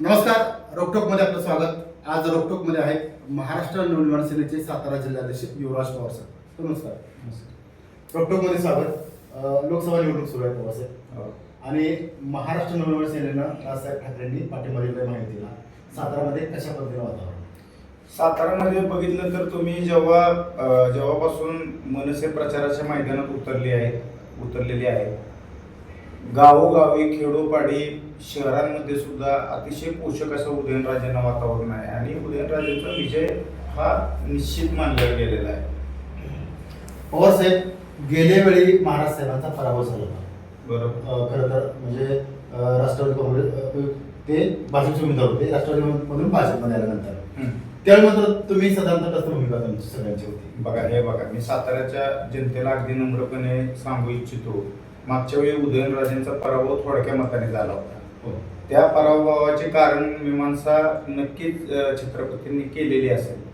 नमस्कार रोकटोकमध्ये आपलं स्वागत. आज रोकटोकमध्ये आहेत महाराष्ट्र नवनिर्माण सेनेचे सातारा जिल्हाध्यक्ष युवराज पवार सर. नमस्कार. रोकटोकमध्ये स्वागत. लोकसभा निवडणूक सुरू आहे पवार साहेब आणि महाराष्ट्र नवनिर्माण सेनेनं राजसाहेब ठाकरेंनी पाठिंबा दिलेला माहिती दिला सातारामध्ये कशा पद्धतीने वातावरण? सातारामध्ये बघितलं तर तुम्ही जेव्हा जेव्हापासून मनसे प्रचाराच्या मैदानात उतरली आहे उतरलेली आहे गावोगावी खेडोपाडी शहरांमध्ये सुद्धा अतिशय पोषक असं उदयनराजेंना वातावरण आहे. आणि उदयनराजेंचा विजय हा निश्चित मानला गेलेला आहे. पवार साहेब गेल्या वेळी महाराज साहेबांचा पराभव झाला होता. बरोबर खरं तर म्हणजे राष्ट्रवादी काँग्रेस ते भाजपचे उमेदवार होते. राष्ट्रवादीमधून भाजपमध्ये आल्यानंतर. त्यावेळी मात्र तुम्ही साधारणतः कसं भूमिका तुमची सगळ्यांची होती? बघा हे बघा मी साताऱ्याच्या जनतेला अगदी नम्रपणे सांगू इच्छितो. मागच्या वेळी उदयनराजेंचा पराभव थोडक्या मताने झाला होता. त्या पराभवाचे कारण मीमांसा नक्कीच छत्रपतींनी केलेली असेल.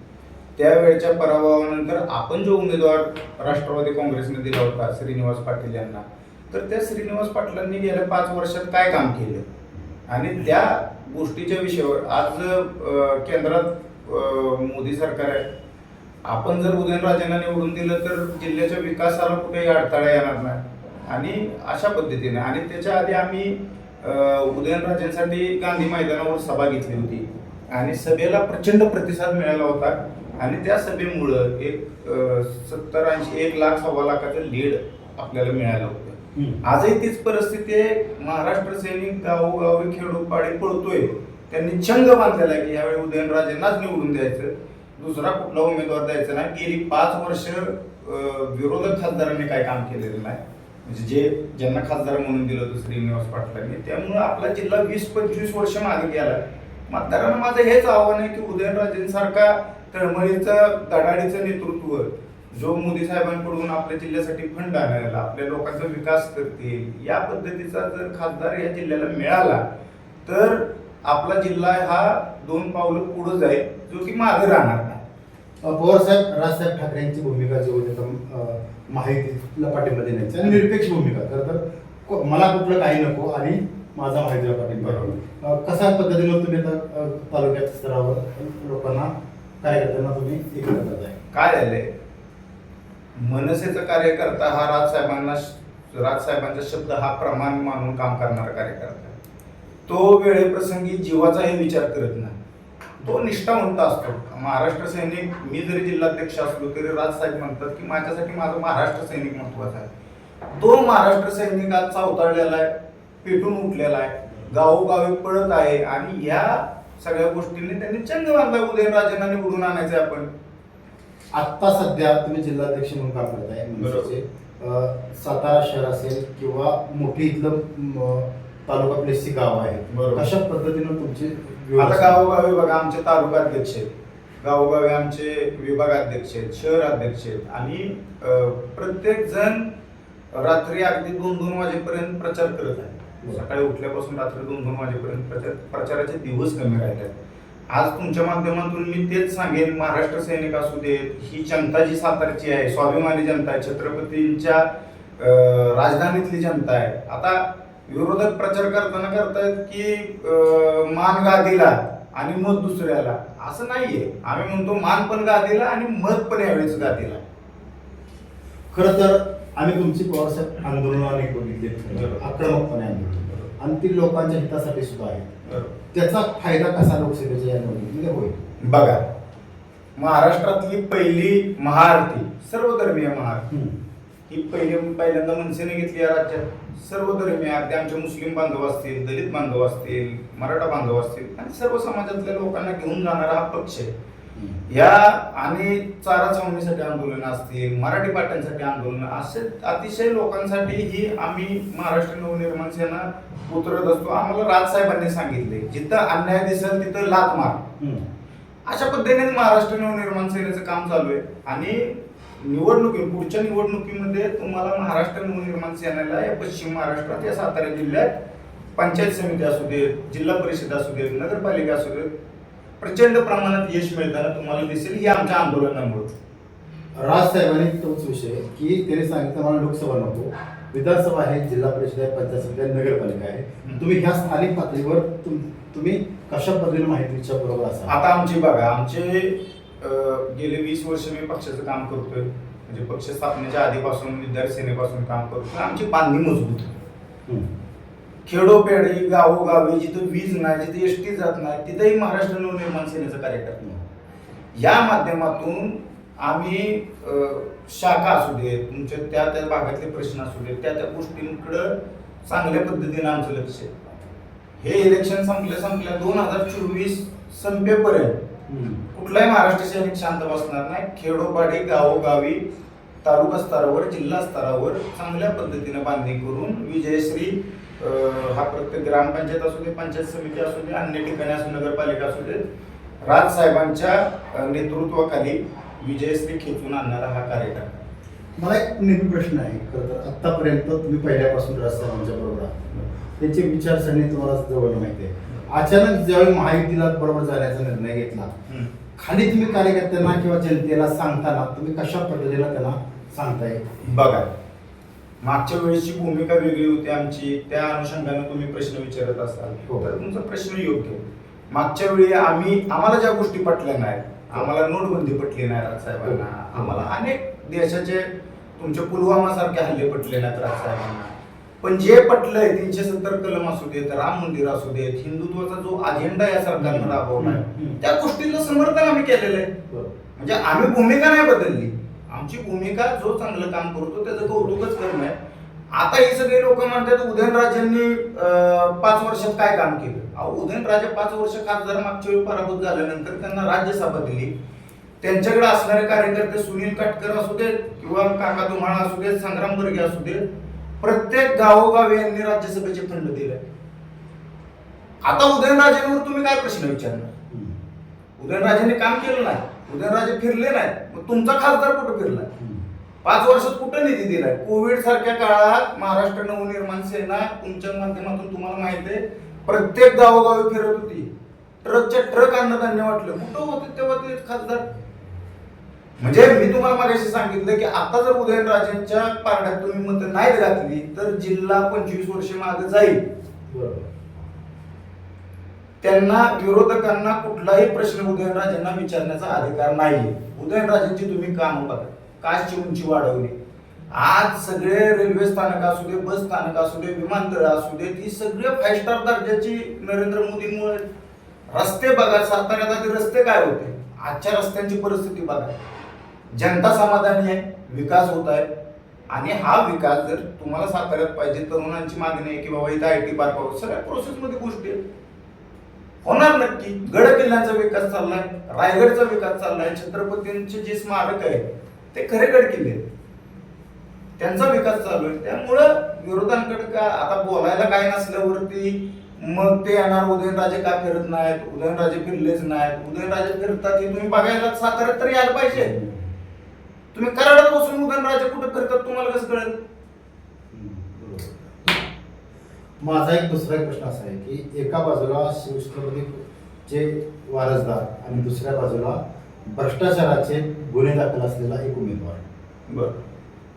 त्यावेळच्या पराभवानंतर आपण जो उमेदवार राष्ट्रवादी काँग्रेसने दिला होता श्रीनिवास पाटील यांना तर त्या श्रीनिवास पाटलांनी गेल्या पाच वर्षात काय काम केलं? आणि त्या गोष्टीच्या विषयावर आज केंद्रात मोदी सरकार आहे. आपण जर उदयनराजेंना निवडून दिलं तर जिल्ह्याच्या विकासाला कुठेही अडथळा येणार नाही. आणि अशा पद्धतीने. आणि त्याच्या आधी आम्ही उदयनराजेंसाठी गांधी मैदानावर सभा घेतली होती. आणि सभेला प्रचंड प्रतिसाद मिळाला होता. आणि त्या सभेमुळं एक सत्तर ऐंशी एक लाख सव्वा लाखाचं लीड आपल्याला मिळालं होतं. आजही तीच परिस्थिती आहे. महाराष्ट्र सैनिक गावोगावी खेडोपाडी पळतोय. त्यांनी छंद बांधलेला आहे की यावेळी उदयनराजेंनाच निवडून द्यायचं. दुसरा कुठला उमेदवार द्यायचा नाही. गेली पाच वर्ष विरोधक खासदारांनी काय काम केलेलं नाही. म्हणजे जे ज्यांना खासदार म्हणून दिलं होतं श्रीनिवास पाटलांनी त्यामुळे आपला जिल्हा वीस पंचवीस वर्ष मागे गेला. मतदारांना माझं हेच आव्हान आहे की उदयनराजेंसारखा तळमळीचं दडाडीचं नेतृत्व जो मोदी साहेबांकडून आपल्या जिल्ह्यासाठी फंड आणायला आपल्या लोकांचा विकास करतील या पद्धतीचा जर खासदार या जिल्ह्याला मिळाला तर आपला जिल्हा हा दोन पावलं पुढे जाईल जो की मागे राहणार. पवारसाहेब साहेब राजसाहेब ठाकरेंची भूमिका जी होती तर अं, माहितीला पाठिंबा देण्याची आणि निरपेक्ष भूमिका खरं तर मला कुठलं काही नको आणि माझा माहितीला पाठिंबा बरोबर. कशा पद्धतीनं तुम्ही आता तालुक्याच्या तालुक्यात स्तरावर लोकांना कार्यकर्त्यांना तुम्ही एकत्र करताय? काय झालंय? मनसेचा कार्यकर्ता हा राजसाहेबांना राजसाहेबांचा शब्द हा प्रमाण मानून काम करणारा कार्यकर्ता. तो वेळेप्रसंगी जीवाचाही विचार करत नाही. तो निष्ठावंत असतो. महाराष्ट्र सैनिक मी जरी जिल्हाध्यक्ष असलो तरी राजसाहेब म्हणतात की माझ्यासाठी माझा महाराष्ट्र सैनिक महत्त्वाचा आहे. तो महाराष्ट्र सैनिक आज चावताळलेला आहे पेटून उठलेला आहे गावोगावी पळत आहे आणि या सगळ्या गोष्टींनी त्यांनी चंग बांधला उदयनराजेंना निवडून आणायचं आहे आपण. आत्ता सध्या तुम्ही जिल्हाध्यक्ष म्हणून काम करताय. अं, सातारा शहर असेल किंवा मोठी इथलं तालुका प्लेसची गाव आहे बरोबर. कशा पद्धतीनं तुमची आता गावोगावी बघा आमचे तालुका अध्यक्ष आहेत. गावोगावी आमचे विभाग अध्यक्ष आहेत शहर अध्यक्ष आहेत. आणि प्रत्येक जण रात्री अगदी दोन दोन वाजेपर्यंत प्रचार करत आहे सकाळी उठल्यापासून रात्री दोन दोन वाजेपर्यंत प्रचार प्रचाराचे दिवस कमी राहिले आज तुमच्या माध्यमातून मी तेच सांगेन महाराष्ट्र सैनिक असू देत ही जनता जी सातारची आहे स्वाभिमानी जनता आहे छत्रपतींच्या राजधानीतली जनता आहे. आता विरोधक प्रचार करताना करतायत की मान गादीला आणि मत दुसऱ्याला. असं नाहीये. आम्ही म्हणतो मान पण गादीला आणि मत पण यावेळेस गादीला. खरं तर आम्ही तुमची पवारसाहेब आंदोलन अनेक बघितले बरोबर. आक्रमकपणे आंदोलन आणि ती लोकांच्या हितासाठी सुद्धा आहे. त्याचा फायदा कसा लोकसभेच्या या निवडणुकीमध्ये होईल. बघा महाराष्ट्रातली पहिली महाआरती सर्वधर्मीय महाआरती. ही पहिली पहिल्यांदा मनसेने घेतली या राज्यात. सर्वधर्मीय अगदी आमचे मुस्लिम बांधव असतील दलित बांधव असतील मराठा बांधव असतील आणि सर्व समाजातल्या लोकांना घेऊन जाणारा हा पक्ष आहे. या आणि चारा छावणीसाठी आंदोलन असतील मराठी पाट्यांसाठी आंदोलन असे अतिशय लोकांसाठी ही आम्ही महाराष्ट्र नवनिर्माण सेना उतरत असतो. आम्हाला राजसाहेबांनी सांगितले जिथं अन्याय दिसेल तिथं लात मार. अशा पद्धतीने महाराष्ट्र नवनिर्माण सेनेचं काम चालू आहे. आणि निवडणुकी पुढच्या निवडणुकीमध्ये तुम्हाला महाराष्ट्र नवनिर्माण सेनेला या पश्चिम महाराष्ट्रात या सातारा जिल्ह्यात पंचायत समिती असू देत जिल्हा परिषद असू देत नगरपालिका असू देत प्रचंड प्रमाणात यश मिळताना तुम्हाला दिसेल ही आमच्या आंदोलनामुळे. राजसाहेबांनी तोच विषय की त्याने सांगितलं मला लोकसभा नको विधानसभा आहे जिल्हा परिषद आहे पंचायत समिती आहे नगरपालिका आहे. तुम्ही ह्या स्थानिक पातळीवर तुम- तुम्ही कशा पद्धतीने माहितीच्या बरोबर असाल? आता आमची बघा आमचे गेले वीस वर्ष मी पक्षाचं काम करतोय. म्हणजे पक्ष स्थापनेच्या आधीपासून विद्यार्थी सेनेपासून काम करतोय. आमची बांधणी मजबूत. खेडोपेडी गावोगावी जिथं वीज नाही जिथे एस टी जात नाही तिथेही महाराष्ट्र नवनिर्माण सेनेचं कार्य करतो या माध्यमातून आम्ही शाखा असू दे तुमच्या त्या त्या भागातले प्रश्न असू दे त्या त्या गोष्टींकडं चांगल्या पद्धतीने आमचं लक्ष हे इलेक्शन संपल्या संपल्या दोन हजार चोवीस संपेपर्यंत. कुठलाही महाराष्ट्र सैनिक शांत बसणार नाही. खेडोपाडी गावोगावी तालुका स्तरावर जिल्हा स्तरावर चांगल्या पद्धतीने बांधणी करून विजयश्री हा प्रत्येक ग्रामपंचायत असू दे पंचायत समिती असू दे अन्य ठिकाणी असू नगरपालिका असू दे राज साहेबांच्या नेतृत्वाखाली विजयश्री खेचून आणणारा हा कार्यक्रम. मला एक नेहमी प्रश्न आहे खरं तर आतापर्यंत तुम्ही पहिल्यापासून राजसाहेबांच्या बरोबर आहात. त्यांची विचारसरणी तुम्हाला जवळ माहिती आहे. अचानक ज्यावेळी महायुतीला बरोबर जाण्याचा निर्णय घेतला. खाली तुम्ही कार्यकर्त्यांना किंवा जनतेला सांगताना तुम्ही कशा पद्धतीने त्यांना सांगताय बघा मागच्या वेळेची भूमिका वेगळी होती आमची त्या अनुषंगाने तुम्ही प्रश्न विचारत असाल हो. तर तुमचा प्रश्न योग्य. मागच्या वेळी आम्ही आम्हाला ज्या गोष्टी पटल्या नाहीत आम्हाला नोटबंदी पटली नाही राजसाहेबांना हो. आम्हाला अनेक देशाचे तुमच्या पुलवामा सारखे हल्ले पटले नाहीत राजसाहेबांना पण जे पटलंय तीनशे सत्तर कलम असू देत राम मंदिर असू देत हिंदुत्वाचा जो अजेंडा या सरकारनं राबवलाय हम्म. त्या गोष्टींना समर्थन आम्ही केलेलं आहे. म्हणजे आम्ही भूमिका नाही बदलली. आमची भूमिका जो चांगलं काम करतो त्याचं कौतुकच करणं आहे. आता हे सगळे लोक म्हणतात उदयनराजेंनी पाच वर्षात काय काम केलं? अहो उदयनराजे पाच वर्ष खासदार मागच्या वेळी पराभूत झाल्यानंतर त्यांना राज्यसभा दिली. त्यांच्याकडे असणारे कार्यकर्ते सुनील काटकर असू देत किंवा काका धुमाळ असू देत संग्राम बर्गे असू देत प्रत्येक गावोगावी यांनी राज्यसभेचे फंड दिले. आता उदयनराजेंवर तुम्ही काय प्रश्न विचारणार. उदयनराजेंनी काम केलं नाही. उदयनराजे फिरले नाही. मग तुमचा खासदार कुठं फिरलाय हम्म. पाच वर्षात कुठं निधी दिलाय? कोविड सारख्या काळात महाराष्ट्र नवनिर्माण सेना तुमच्या माध्यमातून तुम्हाला माहिती आहे प्रत्येक गावोगावी फिरत होती. ट्रकच्या ट्रक अन्नधान्य वाटलं. कुठं होते तेव्हा ते खासदार? म्हणजे मी तुम्हाला मागाशी सांगितलं की आता जर उदयनराजेंच्या पारड्यात तुम्ही मत नाहीत घातली तर जिल्हा पंचवीस वर्ष मागे जाईल. त्यांना विरोधकांना कुठलाही प्रश्न उदयनराजेंना विचारण्याचा अधिकार नाहीये. उदयनराजेंची तुम्ही काम बघा. काचची उंची वाढवली आज सगळे रेल्वे स्थानक असू दे बस स्थानक असू दे विमानतळ असू दे ती सगळे फाईव्ह स्टार दर्जाची नरेंद्र मोदींमुळे. रस्ते बघा साताऱ्यात आधी रस्ते काय होते? आजच्या रस्त्यांची परिस्थिती बघा. जनता समाधानी आहे विकास होत आहे. आणि हा विकास जर तुम्हाला साकारत पाहिजे तरुणांची मागणी आहे की बाबा इथं आय टी पार्क व्हावं सगळ्या प्रोसेसमध्ये गोष्टी आहेत. होणार नक्की. गड किल्ल्यांचा विकास चाललाय रायगडचा विकास चाललाय छत्रपतींचे जे स्मारक आहे ते खरे गड किल्ले आहेत. त्यांचा विकास चालू आहे. त्यामुळं विरोधांकडे का आता बोलायला काय नसल्यावरती मग ते येणार उदयनराजे का फिरत नाहीत? उदयनराजे फिरलेच नाहीत. उदयनराजे फिरतात हे तुम्ही बघायला साताऱ्यात तरी यायला पाहिजे. तुम्ही कराडात बसून उदयनराजे कुठे फिरतात तुम्हाला कसं कळेल? माझा एक दुसरा एक प्रश्न असा आहे की एका बाजूला शिवछत्रपती चे वारसदार आणि दुसऱ्या बाजूला भ्रष्टाचाराचे गुन्हे दाखल असलेला एक उमेदवार. बरं.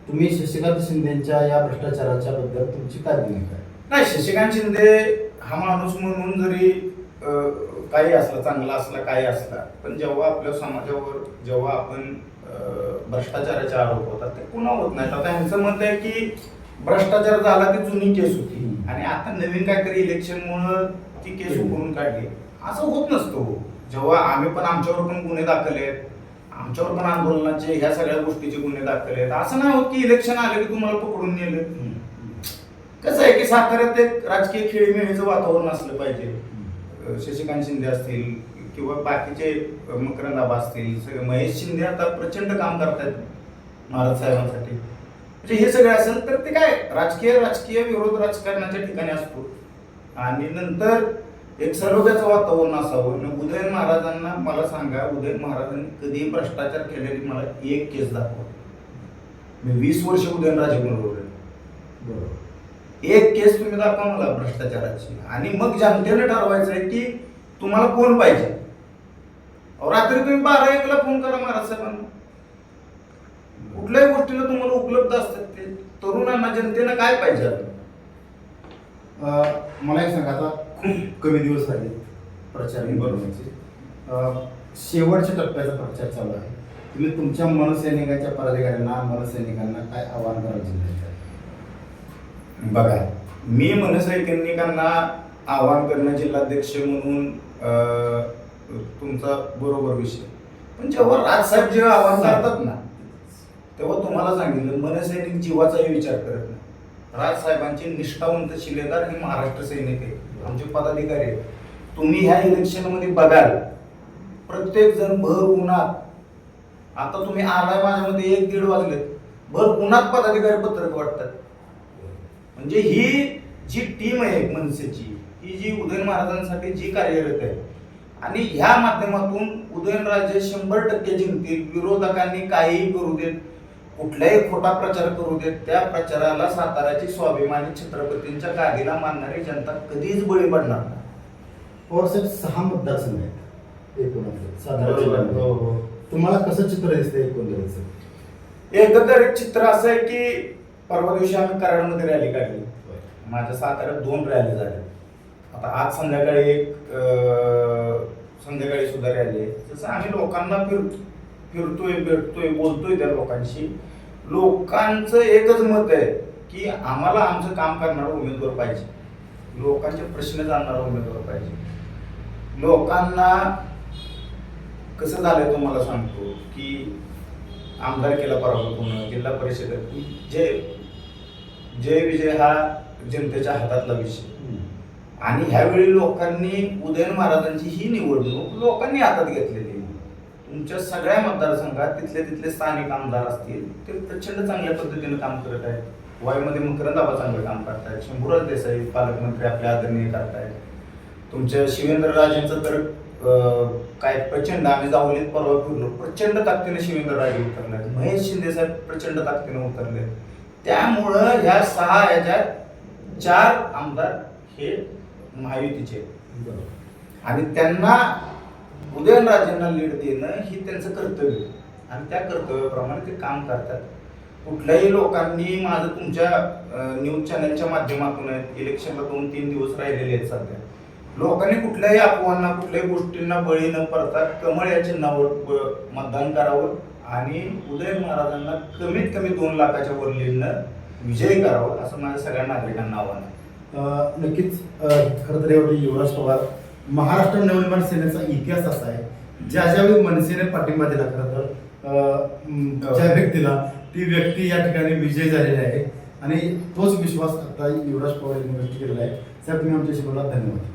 तुम्ही शशिकांत शिंदेच्या या भ्रष्टाचाराच्या बद्दल तुमची काय भूमिका आहे? नाही शशिकांत शिंदे हा माणूस म्हणून जरी अं, काही असला चांगला असला काही असला पण जेव्हा आपल्या समाजावर जेव्हा आपण भ्रष्टाचाराचे आरोप होतात ते पुन्हा होत नाहीत. आता यांचं मत आहे की भ्रष्टाचार झाला ती जुनी केस होती. आणि आता नवीन काहीतरी इलेक्शनमुळं ती केस उकरून काढली. असं होत नसतं हो. जेव्हा आम्ही पण आमच्यावर पण गुन्हे दाखल आहेत. आमच्यावर पण आंदोलनाचे ह्या सगळ्या गोष्टीचे गुन्हे दाखल आहेत. असं नाही होत की इलेक्शन आले की तुम्हाला पकडून नेलं. कसं आहे की साताऱ्यात एक राजकीय खेळीमेळीचं वातावरण असलं पाहिजे. शशिकांत शिंदे असतील किंवा बाकीचे मकरंद आबा असतील सगळे महेश शिंदे आता प्रचंड काम करतायत महाराज साहेबांसाठी. म्हणजे हे सगळे असेल तर ते काय राजकीय राजकीय विरोध राजकारणाच्या ठिकाणी असतो. आणि नंतर एक सरोग्याचं वातावरण असावं. आणि उदयन महाराजांना मला सांगा उदयन महाराजांनी कधीही भ्रष्टाचार केलेली मला एक केस दाखवा. मी वीस वर्ष उदयनराजे बरोबर बरोबर. एक केस तुम्ही दाखवा मला भ्रष्टाचाराची. आणि मग जनतेने ठरवायचं आहे की तुम्हाला कोण पाहिजे? रात्री तुम्ही बारा एकला फोन करा महाराज साहेबांना कुठल्याही गोष्टीला तुम्हाला उपलब्ध असतात ते. तरुणांना जनतेनं काय पाहिजे मला एक सांगा आता खूप कमी दिवस झाले प्रचार बनवण्याचे. शेवटच्या टप्प्याचा प्रचार चालू आहे. तुम्ही तुमच्या मनसैनिकांच्या पदाधिकाऱ्यांना मनसैनिकांना काय आवाहन करायचे जिल्ह्यात बघा मी मनसैनिकांना आवाहन करणं जिल्हाध्यक्ष म्हणून तुमचा बरोबर विषय. पण जेव्हा राजसाहेब जेव्हा आवाहन करतात ना तेव्हा तुम्हाला सांगितलं मनसैनिक जीवाचाही विचार करत नाही. राजसाहेबांचे निष्ठावंत शिलेदार हे महाराष्ट्र सैनिक आहे आमचे पदाधिकारी आहेत. तुम्ही ह्या इलेक्शनमध्ये बघाल प्रत्येक जण भर उन्हात आता तुम्ही आलाय माझ्यामध्ये एक दीड वाजले भर उन्हात पदाधिकारी पत्रक वाटतात. म्हणजे ही जी टीम आहे मनसेची ही जी उदयन महाराजांसाठी जी कार्यरत आहे आणि ह्या माध्यमातून उदयनराजे शंभर टक्के जिंकतील विरोधकांनी काहीही करू देत कुठलाही खोटा प्रचार करू देत त्या प्रचाराला साताऱ्याची स्वाभिमानी छत्रपतींच्या गादीला मानणारी जनता कधीच बळी पडणार नाही सहा मतदारसंघ आहेत एकूणच सातारा बरोबर. जिल्ह्यामध्ये. हो, हो. तुम्हाला कसं चित्र दिसतंय एकंदरीत एकंदरीत चित्र असं आहे की परवा दिवशी आम्ही कराडमध्ये रॅली काढली. माझ्या साताऱ्यात दोन रॅली झाल्या आता आज संध्याकाळी एक संध्याकाळी सुद्धा रॅली आहे. जसं आम्ही लोकांना फिर फिरतोय भेटतोय बोलतोय त्या लोकांशी लोकांचं एकच मत आहे की आम्हाला आमचं काम करणारा उमेदवार पाहिजे. लोकांचे प्रश्न जाणणारा उमेदवार पाहिजे. लोकांना कसं झालंय तुम्हाला सांगतो की आमदारकीला पराभूत होणं जिल्हा परिषदेत जे जय विजय हा जनतेच्या हातातला विषय. आणि ह्यावेळी लोकांनी उदयन महाराजांची ही निवडणूक लोकांनी हातात घेतलेली. तुमच्या सगळ्या मतदारसंघात तिथले तिथले स्थानिक आमदार असतील ते प्रचंड चांगल्या पद्धतीने काम करत आहेत. वाईमध्ये मकरंदाबा चांगलं काम करतायत. शंभूराज देसाई पालकमंत्री आपल्या आदरणीय करतायत. तुमच्या शिवेंद्र राजेंचं तर काय प्रचंड आम्ही जावलीत परवा फिरलो प्रचंड ताकदीने शिवेंद्र राजे उतरले. महेश शिंदे साहेब प्रचंड ताकदीने उतरले. त्यामुळं ह्या सहा याच्यात चार आमदार हे महायुतीचे. आणि त्यांना उदयनराजेंना लीड देणं ही त्यांचं कर्तव्य. आणि त्या कर्तव्याप्रमाणे ते काम करतात. कुठल्याही लोकांनी माझं तुमच्या न्यूज चॅनलच्या माध्यमातून आहेत. इलेक्शनला दोन तीन दिवस राहिलेले आहेत सध्या. लोकांनी कुठल्याही अफवांना कुठल्याही गोष्टींना बळी न पडता कमळ या चिन्हावर मतदान करावं आणि उदय महाराजांना कमीत कमी दोन लाखाच्या वर विजय विजयी करावं असं माझ्या सगळ्या नागरिकांना आव्हान आहे. नक्कीच खरं तर यावेळी युवराज पवार महाराष्ट्र नवनिर्माण सेनेचा इतिहास असा आहे. ज्या ज्यावेळी मनसेने पाठिंबा दिला खरं तर ज्या व्यक्तीला ती व्यक्ती या ठिकाणी विजय झालेली आहे. आणि तोच विश्वास आता युवराज पवार यांनी व्यक्त केलेला आहे. साहेब तुम्ही आमच्याशी बोला धन्यवाद.